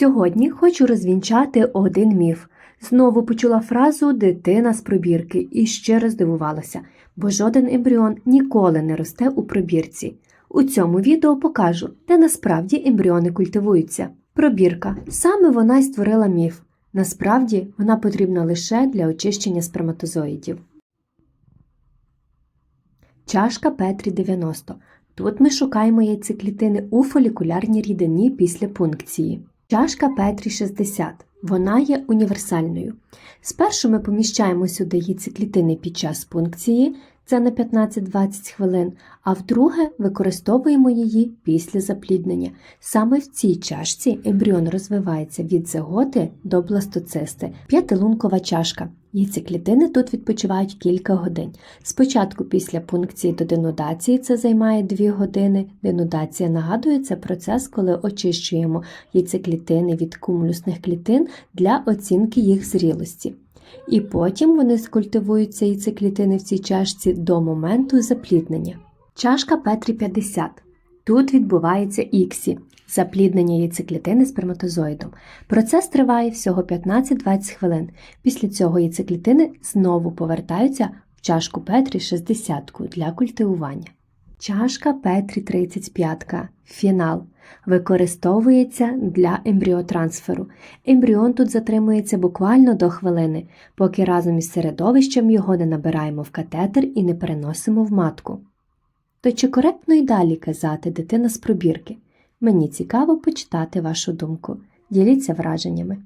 Сьогодні хочу розвінчати один міф. Знову почула фразу дитина з пробірки і щиро здивувалася, бо жоден ембріон ніколи не росте у пробірці. У цьому відео покажу, де насправді ембріони культивуються. Пробірка саме вона й створила міф. Насправді вона потрібна лише для очищення сперматозоїдів. Чашка Петрі 90. Тут ми шукаємо яйцеклітини у фолікулярній рідині після пункції. Чашка Петрі 60. Вона є універсальною. Спершу ми поміщаємо сюди яйцеклітини під час пункції, це на 15-20 хвилин, а вдруге використовуємо її після запліднення. Саме в цій чашці ембріон розвивається від зиготи до бластоцисти. П'ятилункова чашка. Яйцеклітини тут відпочивають кілька годин. Спочатку після пункції до денудації це займає 2 години. Денудація нагадує це процес, коли очищуємо яйцеклітини від кумулюсних клітин для оцінки їх зрілості. І потім вони скультивуються яйцеклітини в цій чашці до моменту запліднення. Чашка Петрі 50. Тут відбувається іксі запліднення яйцеклітини сперматозоїдом. Процес триває всього 15-20 хвилин. Після цього яйцеклітини знову повертаються в чашку Петрі 60 для культивування. Чашка Петрі 35. Фінал. Використовується для ембріотрансферу. Ембріон тут затримується буквально до хвилини, поки разом із середовищем його не набираємо в катетер і не переносимо в матку. То чи коректно й далі казати дитина з пробірки? Мені цікаво почитати вашу думку. Діліться враженнями.